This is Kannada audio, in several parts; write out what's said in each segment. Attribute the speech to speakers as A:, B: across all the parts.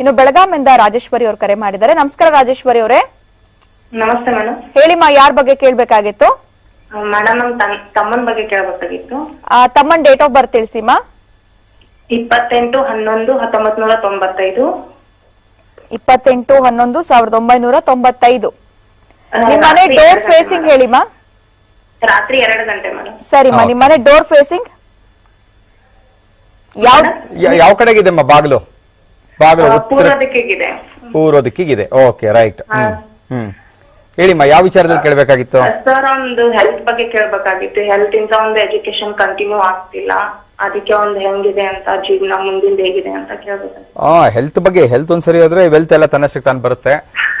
A: ಇನ್ನು ಬೆಳಗಾಮಿಂದ ರಾಜೇಶ್ವರಿ ಅವರು ಕರೆ ಮಾಡಿದ್ದಾರೆ. ನಮಸ್ಕಾರ ರಾಜೇಶ್ವರಿ ಅವರೇ.
B: ನಮಸ್ತೆ ಮೇಡಮ್
A: ಹೇಳಿಮ್ಮ ಯಾರ ಬಗ್ಗೆ ಕೇಳ್ಬೇಕಾಗಿತ್ತು?
B: ಮೇಡಮ್ ನಮ್ ತನ್ ಬಗ್ಗೆ ಕೇಳಬೇಕಾಗಿತ್ತು.
A: ತಮ್ಮನ್ ಡೇಟ್ ಆಫ್ ಬರ್ತ್ ತಿಳಿಸಿಮ್ಮ
B: ಇಪ್ಪತ್ತೆಂಟು ಹನ್ನೊಂದು ಹತ್ತೊಂಬತ್ ನೂರ ತೊಂಬತ್ತೈದು.
A: ಇಪ್ಪತ್ತೆಂಟು ಹನ್ನೊಂದು ಸಾವಿರದ ಒಂಬೈನೂರ ತೊಂಬತ್ತೈದು. ನಿಮ್ಮನೆ ಮನೆ ಡೋರ್ ಫೇಸಿಂಗ್. ಹೇಳಿಮ್ಮ
B: ರಾತ್ರಿ ಎರಡು ಗಂಟೆ ಮೇಡಮ್
A: ಸರಿಮ್ಮ ನಿಮ್ಮನೆ ಡೋರ್ ಫೇಸಿಂಗ್ ಯಾವ
C: ಯಾವ ಕಡೆಗಿದೆ ಮಾ ಬಾಗಿಲು? ಬಾಗಿಲು ಉತ್ತರ
B: ಪೂರ್ವ ದಿಕ್ಕಿಗಿದೆ
C: ಪೂರ್ವ ದಿಕ್ಕಿಗಿದೆ ಓಕೆ ರೈಟ್ ಹ್ಮ್ ಹ್ಮ್. ಹೇಳಿಮ್ಮ ಯಾವ ವಿಚಾರದಲ್ಲಿ ಕೇಳಬೇಕಾಗಿತ್ತು?
B: ಸರ್ ಒಂದು ಹೆಲ್ತ್ ಬಗ್ಗೆ ಕೇಳ್ಬೇಕಾಗಿತ್ತು. ಹೆಲ್ತ್ ಇಂದ ಒಂದು ಎಜುಕೇಶನ್ ಕಂಟಿನ್ಯೂ ಆಗ್ತಿಲ್ಲ. ಅದಕ್ಕೆ ಒಂದು ಹೆಂಗಿದೆ ಅಂತ ಜೀವನ ಮುಂದಿನ ಹೇಗಿದೆ ಅಂತ ಕೇಳ್ಬೇಕಾಗಿತ್ತು.
C: ಆ ಹೆಲ್ತ್ ಬಗ್ಗೆ ಹೆಲ್ತ್ ಒಂದ್ ಸರಿ ಹೋದ್ರೆ ವೆಲ್ತ್ ಎಲ್ಲ ತನ್ನಷ್ಟಕ್ಕೆ ತಾನು ಬರುತ್ತೆ.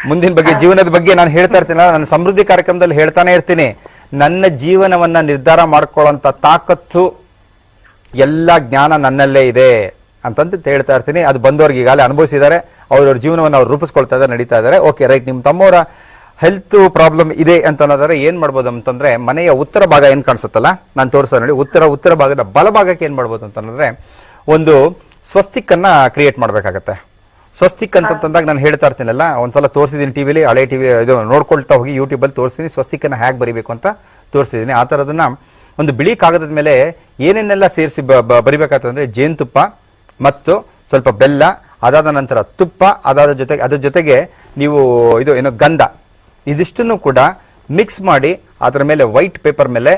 C: ಮುಂದಿನ ಬಗ್ಗೆ ಜೀವನದ ಬಗ್ಗೆ ನಾನು ಹೇಳ್ತಾ ಇರ್ತೀನಲ್ಲ ನಾನು ಸಮೃದ್ಧಿ ಕಾರ್ಯಕ್ರಮದಲ್ಲಿ ಹೇಳ್ತಾನೆ ಇರ್ತೀನಿ. ನನ್ನ ಜೀವನವನ್ನ ನಿರ್ಧಾರ ಮಾಡ್ಕೊಳ್ಳೋಂತ ತಾಕತ್ತು ಎಲ್ಲ ಜ್ಞಾನ ನನ್ನಲ್ಲೇ ಇದೆ. ಅಂತಂತ ಹೇಳ್ತಾ ಇರ್ತೀನಿ. ಅದು ಬಂದವ್ರಿಗೆ ಈಗಾಗಲೇ ಅನುಭವಿಸಿದ್ದಾರೆ. ಅವ್ರವ್ರ ಜೀವನವನ್ನು ಅವ್ರು ರೂಪಿಸ್ಕೊಳ್ತಾ ಇದ್ದಾರೆ ನಡೀತಾ ಇದ್ದಾರೆ. ಓಕೆ ರೈಟ್ ನಿಮ್ಮ ತಮ್ಮವರ ಹೆಲ್ತ್ ಪ್ರಾಬ್ಲಮ್ ಇದೆ ಅಂತ ಅನ್ನೋದಾದ್ರೆ ಏನು ಮಾಡ್ಬೋದು ಅಂತಂದರೆ ಮನೆಯ ಉತ್ತರ ಭಾಗ ಏನು ಕಾಣಿಸುತ್ತಲ್ಲ? ನಾನು ತೋರಿಸ್ತಾ ನೋಡಿ. ಉತ್ತರ ಉತ್ತರ ಭಾಗದ ಬಲಭಾಗಕ್ಕೆ ಏನು ಮಾಡ್ಬೋದು ಅಂತಂದರೆ ಒಂದು ಸ್ವಸ್ತಿಕ್ಕನ್ನು ಕ್ರಿಯೇಟ್ ಮಾಡಬೇಕಾಗತ್ತೆ. ಸ್ವಸ್ತಿಕ್ ಅಂತಂದಾಗ ನಾನು ಹೇಳ್ತಾ ಇರ್ತೀನಲ್ಲ ಒಂದ್ಸಲ ತೋರಿಸಿದೀನಿ ಟಿವಿಲಿ ಹಳೆ ಟಿವಿ ಇದು ನೋಡ್ಕೊಳ್ತಾ ಹೋಗಿ ಯೂಟ್ಯೂಬಲ್ಲಿ ತೋರಿಸ್ತೀನಿ ಸ್ವಸ್ತಿಕ್ ಹ್ಯಾಗೆ ಹೇಗೆ ಬರಿಬೇಕು ಅಂತ ತೋರಿಸಿದ್ದೀನಿ ಆ ಥರದನ್ನು ಒಂದು ಬಿಳಿ ಕಾಗದದ ಮೇಲೆ ಏನೇನೆಲ್ಲ ಸೇರಿಸಿ ಬರಿಬೇಕಾಗ್ತದೆ ಜೇನುತುಪ್ಪ ಮತ್ತು ಸ್ವಲ್ಪ ಬೆಲ್ಲ, ಅದಾದ ನಂತರ ತುಪ್ಪ, ಅದಾದ ಜೊತೆಗೆ, ಅದ್ರ ಜೊತೆಗೆ ನೀವು ಇದು ಏನು ಗಂಧ. ಇದಿಷ್ಟನ್ನು ಕೂಡ ಮಿಕ್ಸ್ ಮಾಡಿ ಅದರ ಮೇಲೆ ವೈಟ್ ಪೇಪರ್ ಮೇಲೆ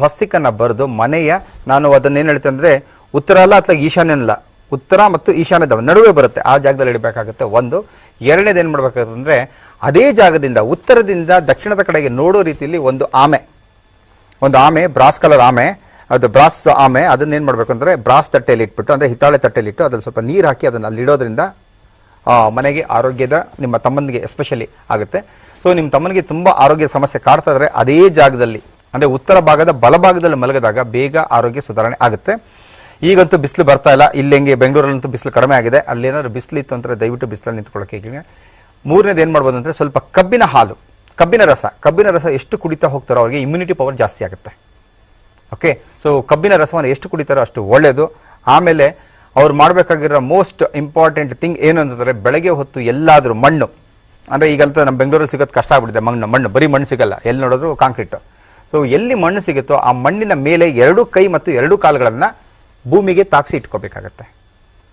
C: ಸ್ವಸ್ತಿಕನ್ನು ಬರೆದು ಮನೆಯ, ನಾನು ಅದನ್ನ ಏನು ಹೇಳ್ತೇನೆ ಅಂದರೆ ಉತ್ತರ ಅಲ್ಲ ಅಥವಾ ಈಶಾನ್ಯ ಅಲ್ಲ. ಉತ್ತರ ಮತ್ತು ಈಶಾನ್ಯದ ನಡುವೆ ಬರುತ್ತೆ. ಆ ಜಾಗದಲ್ಲಿ ಇಡಬೇಕಾಗುತ್ತೆ. ಒಂದು. ಎರಡನೇದು ಏನು ಮಾಡಬೇಕಾಗುತ್ತೆ ಅಂದ್ರೆ ಅದೇ ಜಾಗದಿಂದ, ಉತ್ತರದಿಂದ ದಕ್ಷಿಣದ ಕಡೆಗೆ ನೋಡೋ ರೀತಿಯಲ್ಲಿ ಒಂದು ಆಮೆ. ಒಂದು ಆಮೆ, ಬ್ರಾಸ್ ಕಲರ್ ಆಮೆ. ಅದು ಬ್ರಾಸ್ ಆಮೆ ಅದನ್ನ ಏನು ಮಾಡಬೇಕು ಅಂದ್ರೆ ಬ್ರಾಸ್ ತಟ್ಟೆಯಲ್ಲಿ ಇಟ್ಬಿಟ್ಟು ಅಂದ್ರೆ ಹಿತ್ತಾಳೆ ತಟ್ಟೆಯಲ್ಲಿ ಇಟ್ಟು ಅದ್ರಲ್ಲಿ ಸ್ವಲ್ಪ ನೀರು ಹಾಕಿ ಅದನ್ನ ಅಲ್ಲಿ ಇಡೋದ್ರಿಂದ ಆ, ಮನೆಗೆ ಆರೋಗ್ಯದ ನಿಮ್ಮ ತಮ್ಮನಿಗೆ ಎಸ್ಪೆಷಲಿ ಆಗುತ್ತೆ. ಸೊ ನಿಮ್ಮ ತಮ್ಮನಿಗೆ ತುಂಬಾ ಆರೋಗ್ಯ ಸಮಸ್ಯೆ ಕಾಡ್ತಾ ಇದ್ರೆ ಅದೇ ಜಾಗದಲ್ಲಿ ಅಂದ್ರೆ ಉತ್ತರ ಭಾಗದ ಬಲಭಾಗದಲ್ಲಿ ಮಲಗಿದಾಗ ಬೇಗ ಆರೋಗ್ಯ ಸುಧಾರಣೆ ಆಗುತ್ತೆ. ಈಗಂತೂ ಬಿಸಿಲು ಬರ್ತಾ ಇಲ್ಲ. ಇಲ್ಲಿ ಹೆಂಗೆ ಬೆಂಗಳೂರಲ್ಲಂತೂ ಬಿಸಿಲು ಕಡಿಮೆ ಆಗಿದೆ. ಅಲ್ಲಿ ಏನಾದ್ರು ಬಿಸಿಲು ಇತ್ತು ಅಂದ್ರೆ ದಯವಿಟ್ಟು ಬಿಸಿಲಲ್ಲಿ ನಿಂತ್ಕೊಳ್ಳೋಕೆ ಈಗ ಮೂರನೇದು ಏನು ಮಾಡ್ಬೋದು ಅಂದ್ರೆ ಸ್ವಲ್ಪ ಕಬ್ಬಿನ ಹಾಲು ಕಬ್ಬಿನ ರಸ ಕಬ್ಬಿನ ರಸ ಎಷ್ಟು ಕುಡಿತಾ ಹೋಗ್ತಾರೋ ಅವ್ರಿಗೆ ಇಮ್ಯುನಿಟಿ ಪವರ್ ಜಾಸ್ತಿ ಆಗುತ್ತೆ. ಓಕೆ ಸೊ ಕಬ್ಬಿನ ರಸವನ್ನು ಎಷ್ಟು ಕುಡಿತಾರೋ ಅಷ್ಟು ಒಳ್ಳೆಯದು. ಆಮೇಲೆ ಅವ್ರು ಮಾಡಬೇಕಾಗಿರೋ ಮೋಸ್ಟ್ ಇಂಪಾರ್ಟೆಂಟ್ ಥಿಂಗ್ ಏನು ಅಂತಂದರೆ ಬೆಳಗ್ಗೆ ಹೊತ್ತು ಎಲ್ಲಾದರೂ ಮಣ್ಣು. ಅಂದರೆ ಈಗಂತ ನಮ್ಮ ಬೆಂಗಳೂರಲ್ಲಿ ಸಿಗೋದು ಕಷ್ಟ ಆಗ್ಬಿಟ್ಟಿದೆ ಮಣ್ಣು. ಮಣ್ಣು, ಬರೀ ಮಣ್ಣು ಸಿಗಲ್ಲ. ಎಲ್ಲಿ ನೋಡಿದ್ರು ಕಾಂಕ್ರೀಟ್ ಸೊ ಎಲ್ಲಿ ಮಣ್ಣು ಸಿಗುತ್ತೋ ಆ ಮಣ್ಣಿನ ಮೇಲೆ ಎರಡು ಕೈ ಮತ್ತು ಎರಡು ಕಾಲುಗಳನ್ನು ಭೂಮಿಗೆ ತಾಕ್ಸಿ ಇಟ್ಕೋಬೇಕಾಗತ್ತೆ.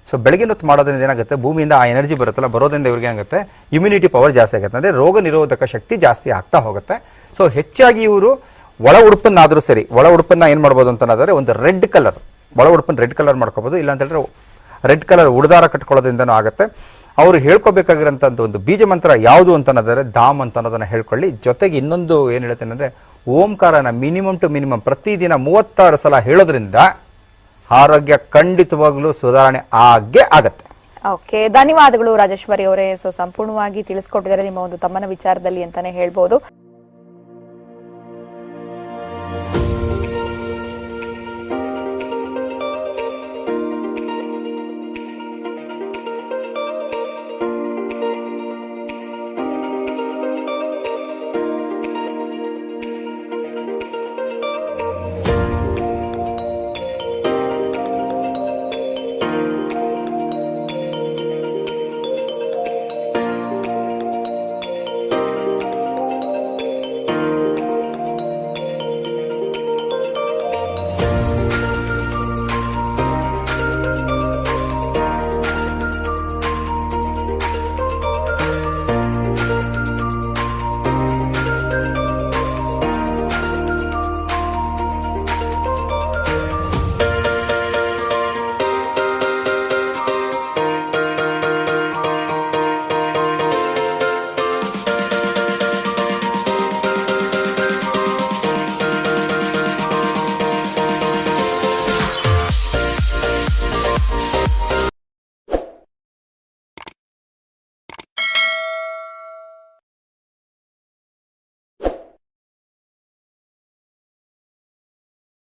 C: ಸೊ ಬೆಳಗಿನ ಹೊತ್ತು ಮಾಡೋದ್ರಿಂದ ಏನಾಗುತ್ತೆ? ಭೂಮಿಯಿಂದ ಆ ಎನರ್ಜಿ ಬರುತ್ತಲ್ಲ, ಬರೋದ್ರಿಂದ ಇವ್ರಿಗೆ ಏನಾಗುತ್ತೆ? ಇಮ್ಯುನಿಟಿ ಪವರ್ ಜಾಸ್ತಿ ಆಗುತ್ತೆ. ಅಂದರೆ ರೋಗ ನಿರೋಧಕ ಶಕ್ತಿ ಜಾಸ್ತಿ ಆಗ್ತಾ ಹೋಗುತ್ತೆ. ಸೊ ಹೆಚ್ಚಾಗಿ ಇವರು ಒಳ ಉಡುಪನ್ನಾದರೂ ಸರಿ, ಒಳ ಉಡುಪನ್ನ ಏನು ಮಾಡ್ಬೋದು ಅಂತ ಅನ್ನೋದಾದ್ರೆ ಒಂದು ರೆಡ್ ಕಲರ್ ಒಳ ಉಡುಪನ್ನ ರೆಡ್ ಕಲರ್ ಮಾಡ್ಕೋಬೋದು. ಇಲ್ಲ ಅಂತ ಹೇಳಿದ್ರೆ ರೆಡ್ ಕಲರ್ ಉಡದಾರ ಕಟ್ಕೊಳ್ಳೋದ್ರಿಂದನೂ ಆಗುತ್ತೆ. ಅವರು ಹೇಳ್ಕೋಬೇಕಾಗಿರೋಂಥ ಒಂದು ಬೀಜ ಮಂತ್ರ ಯಾವುದು ಅಂತ ಅನ್ನೋದಾದ್ರೆ ಧಾಮ್ ಅಂತ ಅನ್ನೋದನ್ನು ಹೇಳ್ಕೊಳ್ಳಿ. ಜೊತೆಗೆ ಇನ್ನೊಂದು ಏನು ಹೇಳ್ತೇನೆ ಅಂದರೆ ಓಂಕಾರನ ಮಿನಿಮಮ್ ಟು ಮಿನಿಮಮ್ ಪ್ರತಿದಿನ ಮೂವತ್ತಾರು ಸಲ ಹೇಳೋದ್ರಿಂದ ಆರೋಗ್ಯ ಖಂಡಿತವಾಗ್ಲೂ ಸುಧಾರಣೆ ಆಗೇ ಆಗತ್ತೆ.
A: ಓಕೆ, ಧನ್ಯವಾದಗಳು ರಾಜೇಶ್ವರಿ ಅವರೇ. ಸೊ, ಸಂಪೂರ್ಣವಾಗಿ ತಿಳಿಸ್ಕೊಟ್ಟಿದ್ದಾರೆ ನಿಮ್ಮ ಒಂದು ತಮ್ಮನ ವಿಚಾರದಲ್ಲಿ ಅಂತಾನೆ ಹೇಳ್ಬೋದು.